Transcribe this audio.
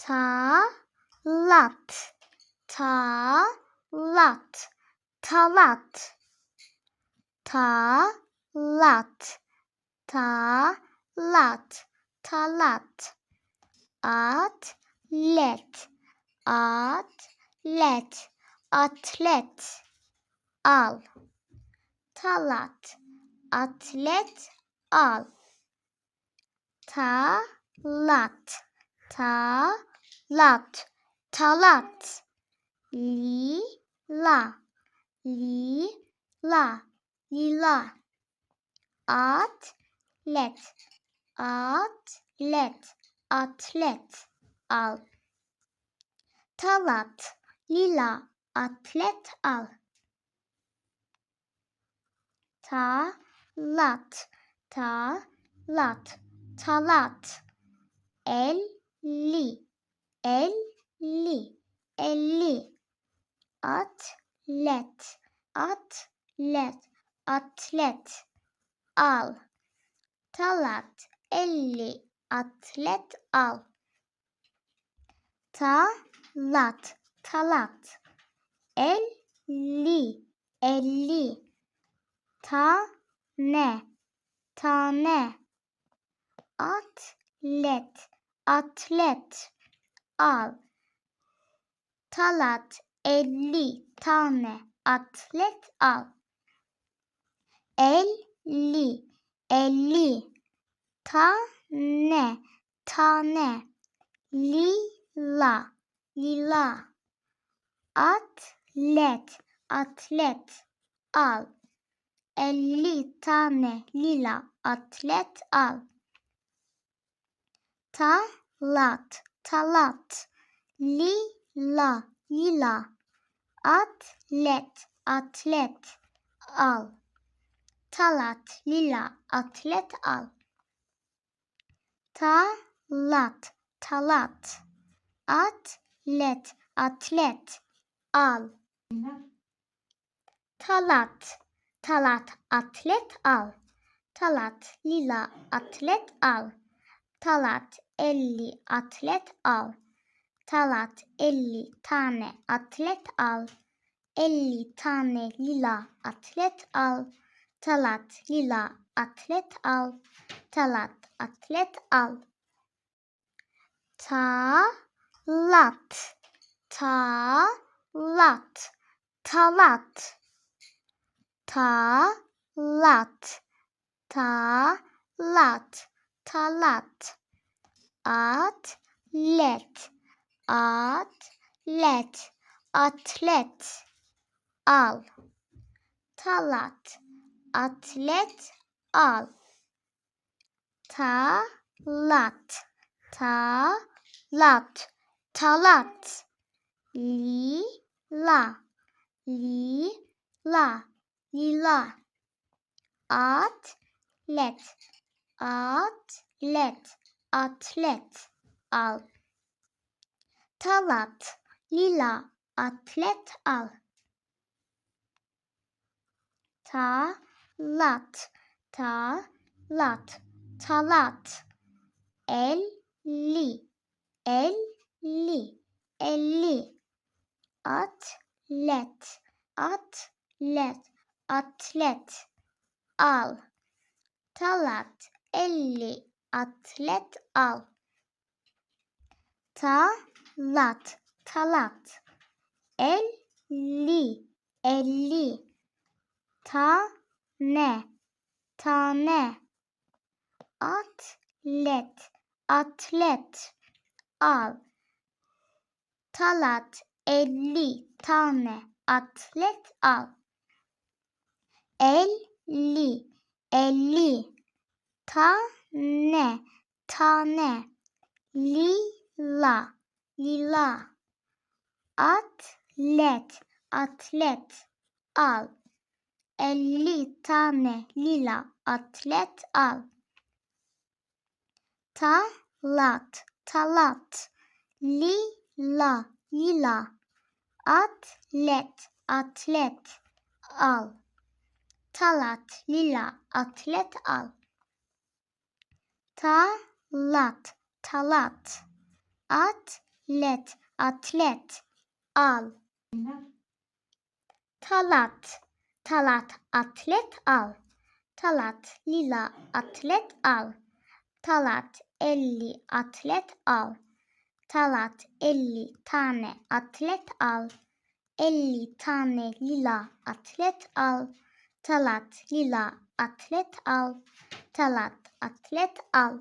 talat. Talat. Talat. Talat. Talat. Talat. Atlet atlet atlet. Al. Talat. Atlet. Al. Talat. Talat talat. Lila. Lila. Lila. Atlet. Atlet. Atlet. Al. Talat. Lila. Atlet. Al. Talat. Talat. Talat. Elli elli elli. Atlet atlet atlet. Al. Talat elli. Atlet al. Talat talat. Elli elli. Tane tane. Atlet atlet al. Talat elli tane atlet al. Elli elli tane tane lila lila. Atlet atlet al. Elli tane lila atlet al. Talat talat. Lila lila. Atlet atlet al. Talat lila atlet al. Talat talat. Atlet atlet al. Talat talat atlet al. Talat lila atlet al talat elli atlet al. Talat elli tane atlet al. Elli tane lila atlet al. Talat lila atlet al. Talat atlet al. Talat talat talat. Talat talat talat. Atlet atlet atlet. Al. Talat. Atlet al. Talat. Talat. Talat. Lila. Lila. Lila. Atlet atlet. Atlet. Al. Talat. Lila. Atlet. Al. Talat. Talat. Talat. Elli. Elli. Elli. Atlet. Atlet. Atlet. Al. Talat elli atlet al. Talat talat. Elli elli. Tane tane. Atlet atlet al. Talat elli tane. Atlet al. Elli elli tane tane lila. Lila. Atlet. Atlet. Al. Elli tane lila. Atlet. Al. Talat. Talat. Lila. Lila. Atlet. Atlet. Al. Talat. Lila. Atlet. Al talat talat atlet let, atlet, al. Talat, talat, atlet, al. Talat, lila, atlet, al. Talat, elli, atlet, al. Talat, elli tane atlet al. 50 tane lila atlet al. Talat lila atlet al. Talat atlet al.